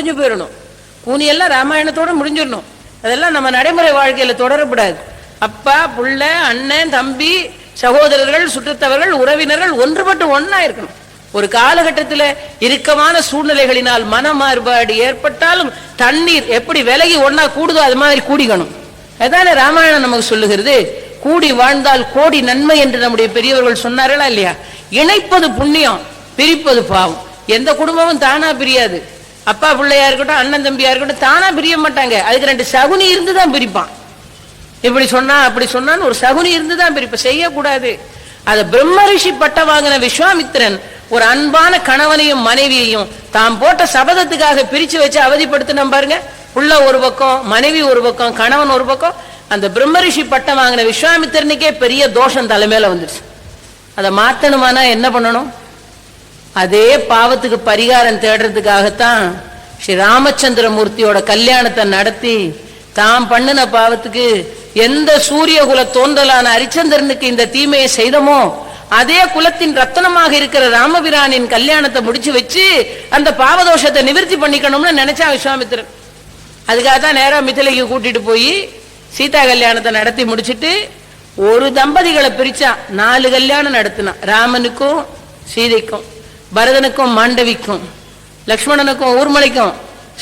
முடிஞ்சு போயிடணும். கூனியெல்லாம் ராமாயணத்தோடு முடிஞ்சிடணும். அதெல்லாம் நம்ம நடைமுறை வாழ்க்கையில் தொடரக்கூடாது. அப்பா புள்ள அண்ணன் தம்பி சகோதரர்கள் சுற்றத்தவர்கள் உறவினர்கள் ஒன்றுபட்டு ஒண்ணா இருக்கணும். ஒரு காலகட்டத்தில் இறுக்கமான சூழ்நிலைகளினால் மன மாறுபாடு ஏற்பட்டாலும் தண்ணீர் எப்படி விலகி ஒன்னா கூடுதோ அது மாதிரி கூடிக்கணும். அதான ராமாயணம் நமக்கு சொல்லுகிறது? கூடி வாழ்ந்தால் கோடி நன்மை என்று நம்முடைய பெரியவர்கள் சொன்னார்களா இல்லையா? இணைப்பது புண்ணியம் பிரிப்பது பாவம். எந்த குடும்பமும் தானா பிரியாது. அப்பா பிள்ளையா இருக்கட்டும் அண்ணன் தம்பியா இருக்கட்டும் தானா பிரிய மாட்டாங்க. அதுக்கு ரெண்டு சகுனி இருந்து தான் பிரிப்பான். இப்படி சொன்னா அப்படி சொன்னான்னு ஒரு சகுனி இருந்து தான் பிரிப்ப. செய்யக்கூடாது. அத பிரம்ம ரிஷி பட்டம் வாங்கின விஸ்வாமித்திரன் ஒரு அன்பான கணவனையும் மனைவியையும் தாம் போட்ட சபதத்துக்காக பிரிச்சு வச்சு அவதிப்படுத்தின பாருங்க. புள்ள ஒரு பக்கம் மனைவி ஒரு பக்கம் கணவன் ஒரு பக்கம். அந்த பிரம்ம ரிஷி பட்டம் வாங்கின விஸ்வாமித்திரனுக்கே பெரிய தோஷம் தலைமையில வந்துருச்சு. அதை மாத்தணுமானா என்ன பண்ணணும்? அதே பாவத்துக்கு பரிகாரம் தேடுறதுக்காகத்தான் ஸ்ரீ ராமச்சந்திர மூர்த்தியோட கல்யாணத்தை நடத்தி தாம் பண்ணின பாவத்துக்கு எந்த சூரிய குல தோன்றலான அரிச்சந்திரனுக்கு இந்த தீமையை செய்தமோ அதே குலத்தின் ரத்தனமாக இருக்கிற ராமபிரானின் கல்யாணத்தை முடிச்சு வச்சு அந்த பாவதோஷத்தை நிவர்த்தி பண்ணிக்கணும்னு நினைச்சா விஸ்வாமித்திரன். அதுக்காக தான் நேராக மிथिலைக்கு கூட்டிட்டு போய் சீதா கல்யாணத்தை நடத்தி முடிச்சுட்டு ஒரு தம்பதிகளை பிரிச்சா நாலு கல்யாணம் நடத்தினான் ராமனுக்கும் சீதைக்கும் பரதனுக்கும் மாண்டவிக்கும். லக்ஷ்மணனுக்கும் ஊர்மலைக்கும்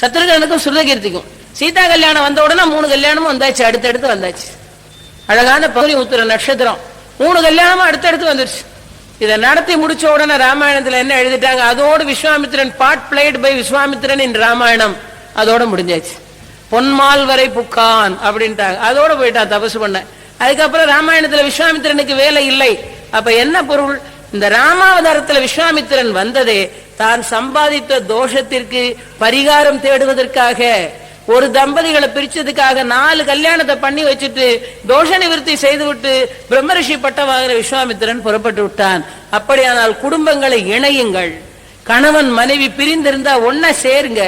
சத்ருகனுக்கும் சுருதகீர்த்திக்கும். சீதா கல்யாணம் வந்த உடனே மூணு கல்யாணமும் வந்தாச்சு அடுத்தடுத்து வந்தாச்சு. அழகான பகுதி உத்திர நட்சத்திரம். மூணு கல்யாணமும் அடுத்தடுத்து வந்துருச்சு. இதை நடத்தி முடிச்ச உடனே ராமாயணத்துல என்ன எழுதிட்டாங்க? அதோடு Vishwamitran part played by Vishwamitran in Ramayanam. அதோட முடிஞ்சாச்சு. பொன்மால் வரை புக்கான் அப்படின்ட்டாங்க. அதோட போயிட்டான் தபசு பண்ண. அதுக்கப்புறம் ராமாயணத்துல விஸ்வாமித்திரனுக்கு வேலை இல்லை. அப்ப என்ன பொருள்? இந்த ராமாவதாரத்துல விஸ்வாமித்திரன் வந்ததே தான் சம்பாதித்த தோஷத்திற்கு பரிகாரம் தேடுவதற்காக. ஒரு தம்பதிகளை பிரிச்சதுக்காக நாலு கல்யாணத்தை பண்ணி வச்சுட்டு தோஷ நிவர்த்தி செய்துவிட்டு பிரம்மரிஷி பட்டமாகிற விஸ்வாமித்திரன் புறப்பட்டு விட்டான். அப்படியானால் குடும்பங்களை இணையுங்கள். கணவன் மனைவி பிரிந்திருந்தா ஒன்ன சேருங்க.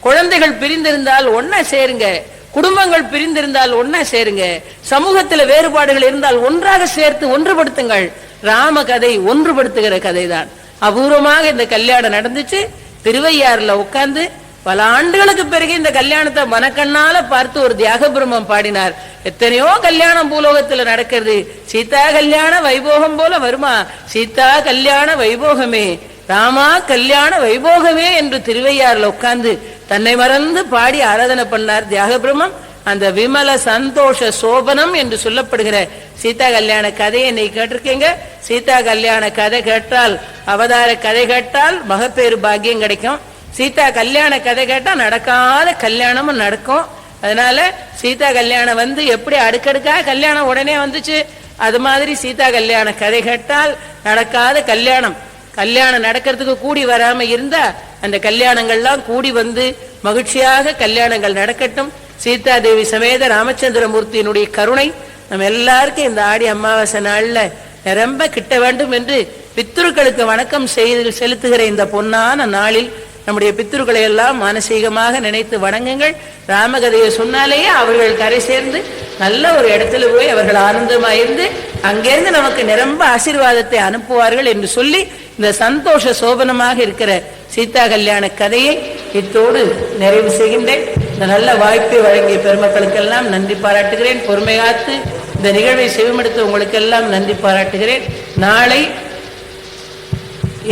குழந்தைகள் பிரிந்திருந்தால் ஒன்ன சேருங்க. குடும்பங்கள் பிரிந்திருந்தால் ஒன்ன சேருங்க. சமூகத்துல வேறுபாடுகள் இருந்தால் ஒன்றாக சேர்த்து ஒன்றுபடுத்துங்கள். ராம கதை ஒன்றுபடுத்துகிற கதைதான். அபூர்வமாக இந்த கல்யாணம் நடந்துச்சு. திருவையாறுல உட்கார்ந்து பல ஆண்டுகளுக்கு பிறகு இந்த கல்யாணத்தை மனக்கண்ணால பார்த்து ஒரு தியாக பிரம்மம் பாடினார். எத்தனையோ கல்யாணம் பூலோகத்துல நடக்கிறது. சீதா கல்யாண வைபோகம் போல வருமா? சீதா கல்யாண வைபோகமே. ராமா கல்யாண வைபோகமே என்று திருவையாறுல உட்கார்ந்து தன்னை மறந்து பாடி ஆராதனை பண்ணார் தியாக பிரம்மம் அந்த விமல சந்தோஷ சோபனம் என்று சொல்லப்படுகிற சீதா கல்யாண கதையை நீ கேட்டிருக்கீங்க. சீதா கல்யாண கதை கேட்டால் அவதார கதை கேட்டால் மகப்பேறு பாக்கியம் கிடைக்கும். சீதா கல்யாண கதை கேட்டால் நடக்காத கல்யாணமும் நடக்கும். அதனால சீதா கல்யாணம் வந்து எப்படி அடுக்கடுக்கா கல்யாணம் உடனே வந்துச்சு? அது மாதிரி சீதா கல்யாண கதை கேட்டால் நடக்காத கல்யாணம். கல்யாணம் நடக்கிறதுக்கு கூடி வராம இருந்தா அந்த கல்யாணங்கள்லாம் கூடி வந்து மகிழ்ச்சியாக கல்யாணங்கள் நடக்கட்டும். சீதா தேவி சமேத ராமச்சந்திரமூர்த்தியினுடைய கருணை. நம்ம எல்லாருக்கும் இந்த ஆடி அமாவாசை நாளில் நிரம்ப கிட்ட வேண்டும் என்று பித்ருக்களுக்கு வணக்கம் செய்து செலுத்துகிற இந்த பொன்னான நாளில் நம்முடைய பித்ருக்களை எல்லாம் மானசீகமாக நினைத்து வணங்குங்கள். ராமகதையை சொன்னாலேயே அவர்கள் கரை சேர்ந்து நல்ல ஒரு இடத்துல போய் அவர்கள் ஆனந்தமாயிருந்து அங்கிருந்து நமக்கு நிரம்ப ஆசீர்வாதத்தை அனுப்புவார்கள் என்று சொல்லி இந்த சந்தோஷ சோபனமாக இருக்கிற சீதா கல்யாண கதையை இத்தோடு நிறைவு செய்கின்றேன். இந்த நல்ல வாய்ப்பை வழங்கிய பெருமக்களுக்கெல்லாம் நன்றி பாராட்டுகிறேன். பொறுமையாத்து இந்த நிகழ்வை செவிமடுத்த உங்களுக்கெல்லாம் நன்றி பாராட்டுகிறேன். நாளை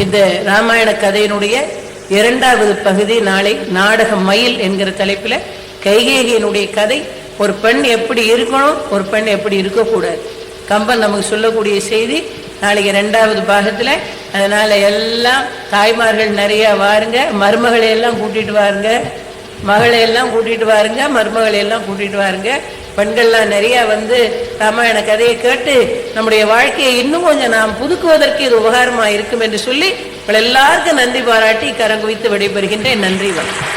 இந்த ராமாயண கதையினுடைய இரண்டாவது பகுதி நாளை நாடக மயில் என்கிற தலைப்பில் கைகேகியினுடைய கதை ஒரு பெண் எப்படி இருக்கணும் ஒரு பெண் எப்படி இருக்கக்கூடாது கம்பன் நமக்கு சொல்லக்கூடிய செய்தி நாளைக்கு ரெண்டாவது பாகத்தில் அதனால் எல்லாம் தாய்மார்கள் நிறையா வாருங்க மருமகளை எல்லாம் கூட்டிகிட்டு வாருங்க மகளை எல்லாம் வாருங்க மருமகளை எல்லாம் கூட்டிகிட்டு வாருங்க. பெண்கள்லாம் நிறையா வந்து ராமாயண கதையை கேட்டு நம்முடைய வாழ்க்கையை இன்னும் கொஞ்சம் நாம் புதுக்குவதற்கு இது உபகாரமாக இருக்கும் என்று சொல்லி உங்கள் எல்லாருக்கும் நன்றி பாராட்டி கரங்குவித்து விடைபெறுகின்றேன். நன்றி வணக்கம்.